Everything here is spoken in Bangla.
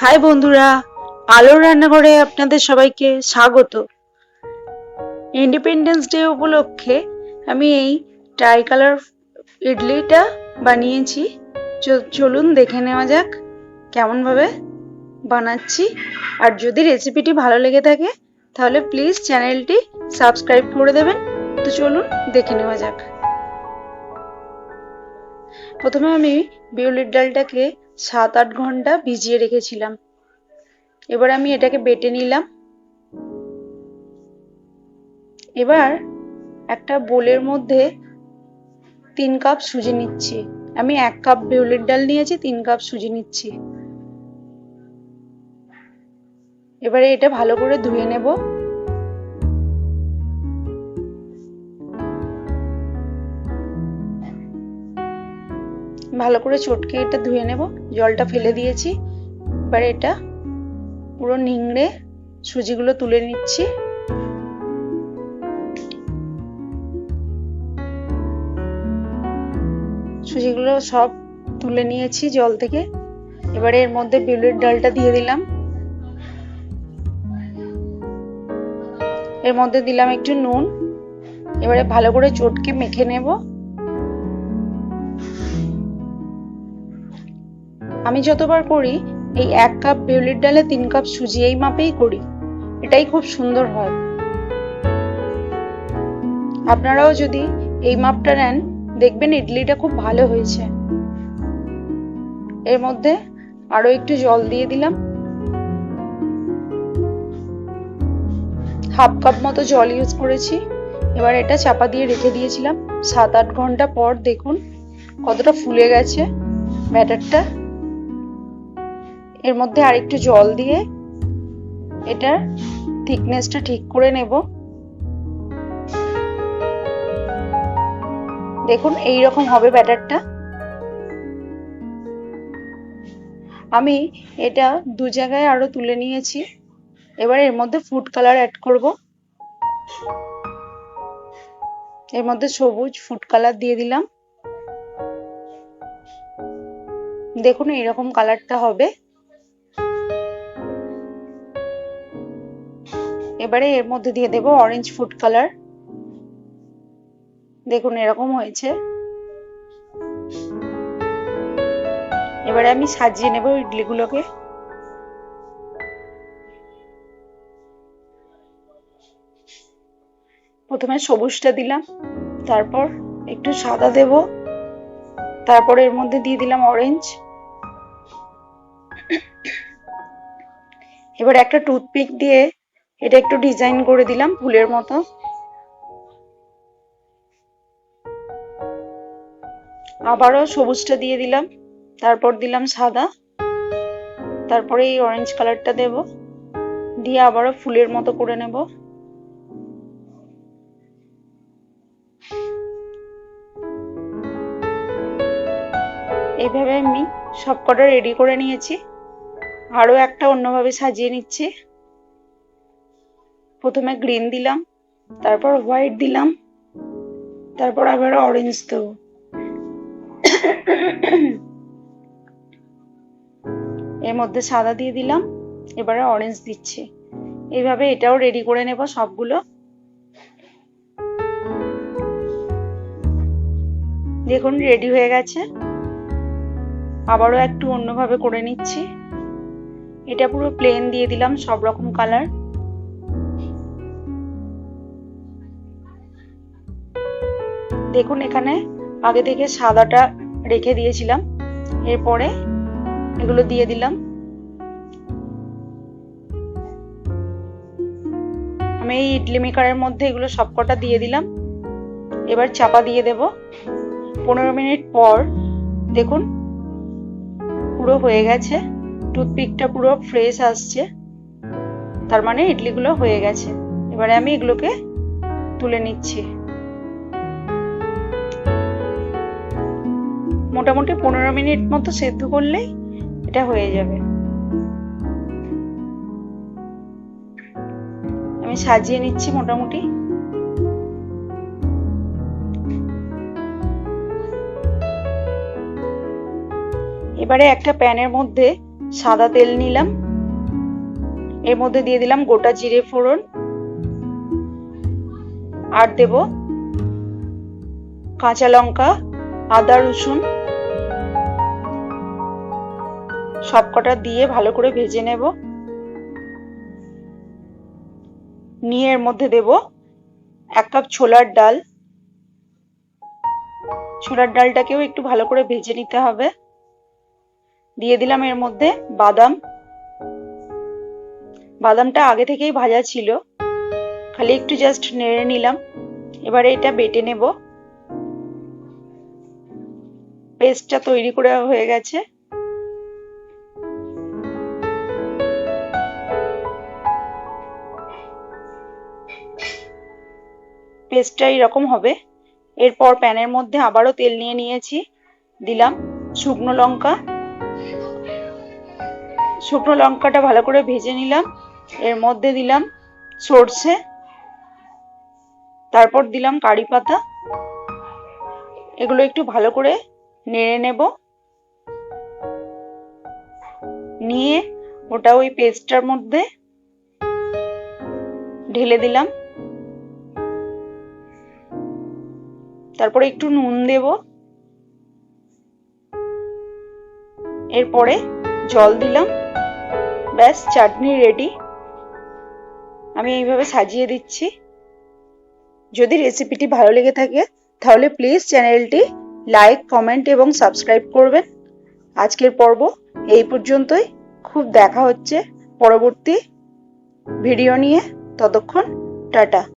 হাই বন্ধুরা, আলোর রান্নাঘরে আপনাদের সবাইকে স্বাগত। ইন্ডিপেন্ডেন্স ডে উপলক্ষে আমি এই ট্রাই কালার ইডলিটা বানিয়েছি। চলুন দেখে নেওয়া যাক কেমনভাবে বানাচ্ছি। আর যদি রেসিপিটি ভালো লেগে থাকে, তাহলে প্লিজ চ্যানেলটি সাবস্ক্রাইব করে দেবেন। তো চলুন দেখে নেওয়া যাক। প্রথমে আমি বিউলির ডালটাকে সাত আট ঘণ্টা ভিজিয়ে রেখেছিলাম। এবার আমি এটাকে বেটে নিলাম। এবার একটা বোলের মধ্যে তিন কাপ সুজি নিচ্ছি। আমি এক কাপ বিউলির ডাল নিয়েছি, তিন কাপ সুজি নিচ্ছি। এবারে এটা ভালো করে ধুয়ে নেব। ভালো করে চটকে এটা ধুয়ে নেব। জলটা ফেলে দিয়েছি। এবার এটা পুরো নিংড়ে সুজিগুলো তুলে নিচ্ছি। সুজিগুলো সব তুলে নিয়েছি জল থেকে। এবারে এর মধ্যে বিউলির ডালটা দিয়ে দিলাম। এর মধ্যে দিলাম একটু নুন। এবারে ভালো করে চটকে মেখে নেব। আমি যতবার করি এই এক কাপ বিউলির ডালে তিন কাপ সুজি এই মাপেই করি। এটাই খুব সুন্দর হয়। আপনারাও যদি এই মাপটা নেন, দেখবেন ইডলিটা খুব ভালো হয়েছে। এর মধ্যে আরও একটু জল দিয়ে দিলাম। হাফ কাপ মতো জল ইউজ করেছি। এবার এটা চাপা দিয়ে রেখে দিয়েছিলাম। সাত আট ঘণ্টা পর দেখুন কতটা ফুলে গেছে ব্যাটারটা। এর মধ্যে আরেকটু জল দিয়ে এটার থিকনেসটা ঠিক করে নেব। দেখুন এই রকম হবে ব্যাটারটা। আমি এটা দু জায়গায় আরও তুলে নিয়েছি। এবার এর মধ্যে ফুড কালার অ্যাড করব। এর মধ্যে সবুজ ফুড কালার দিয়ে দিলাম। দেখুন, এইরকম কালারটা হবে। এবারে এর মধ্যে দিয়ে দেব অরেঞ্জ ফুড কালার দেখুন, এরকম হয়েছে। এবারে আমি সাজিয়ে নেব ইডলিগুলোকে। প্রথমে সবুজটা দিলাম, তারপর একটু সাদা দেব। তারপর এর মধ্যে দিয়ে দিলাম অরেঞ্জ এবার একটা টুথপিক দিয়ে এটা একটু ডিজাইন করে দিলাম ফুলের মতো। আবারও সবুজটা দিয়ে দিলাম, তারপর দিলাম সাদা। তারপরে এই অরেঞ্জ কালারটা দেব, দিয়ে আবারও ফুলের মতো করে নেব। এইভাবে আমি সবকটা রেডি করে নিয়েছি। আরও একটা অন্যভাবে সাজিয়ে নিচ্ছি। প্রথমে গ্রিন দিলাম, তারপর হোয়াইট দিলাম, তারপর আবার অরেঞ্জ দেবো। এর মধ্যে সাদা দিয়ে দিলাম, এবারে অরেঞ্জ দিচ্ছি। এইভাবে এটাও রেডি করে নেব সবগুলো। দেখুন রেডি হয়ে গেছে। আবারও একটু অন্যভাবে করে নিচ্ছি। এটা পুরো প্লেন দিয়ে দিলাম সব রকম কালার দেখুন এখানে, আগে থেকে সাদাটা রেখে দিয়েছিলাম। এরপরে এগুলো দিয়ে দিলাম। আমি এই ইডলি মেকারের মধ্যে এগুলো সবকটা দিয়ে দিলাম। এবার চাপা দিয়ে দেব। পনেরো মিনিট পর, দেখুন, পুরো হয়ে গেছে। টুথপিকটা পুরো ফ্রেশ আসছে। তার মানে ইডলিগুলো হয়ে গেছে। এবারে আমি এগুলোকে তুলে নিচ্ছি। মোটামুটি পনেরো মিনিট মতো সেদ্ধ করলেই এটা হয়ে যাবে। আমি সাজিয়ে নিচ্ছি মোটামুটি। এবারে একটা প্যানের মধ্যে সাদা তেল নিলাম। এর মধ্যে দিয়ে দিলাম গোটা জিরে ফোড়ন। আর দেব কাঁচা লঙ্কা, আদা রসুন। সবকটা দিয়ে ভালো করে ভেজে নেব। নিয়ে এর মধ্যে দেব এক কাপ ছোলার ডাল। ছোলার ডালটাকেও একটু ভালো করে ভেজে নিতে হবে। দিয়ে দিলাম এর মধ্যে বাদাম। বাদামটা আগে থেকেই ভাজা ছিল। খালি একটু জাস্ট নেড়ে নিলাম। এবারে এটা বেটে নেব। পেস্টটা তৈরি করে হয়ে গেছে। পেস্টটা এরকম হবে। এরপর প্যানের মধ্যে আবারও তেল নিয়ে নিয়েছি। দিলাম শুকনো লঙ্কা। শুকনো লঙ্কাটা ভালো করে ভেজে নিলাম। এর মধ্যে দিলাম সর্ষে। তারপর দিলাম কারি পাতা। এগুলো একটু ভালো করে নেড়ে নেব। নিয়ে ওটা ওই পেস্টটার মধ্যে ঢেলে দিলাম। তারপরে একটু নুন দেব। এরপরে জল দিলাম। ব্যাস, চাটনি রেডি আমি এইভাবে সাজিয়ে দিচ্ছি। যদি রেসিপিটি ভালো লেগে থাকে, তাহলে প্লিজ চ্যানেলটি লাইক কমেন্ট এবং সাবস্ক্রাইব করবেন। আজকের পর্ব এই পর্যন্তই। খুব দেখা হচ্ছে পরবর্তী ভিডিও নিয়ে। ততক্ষণ, টাটা।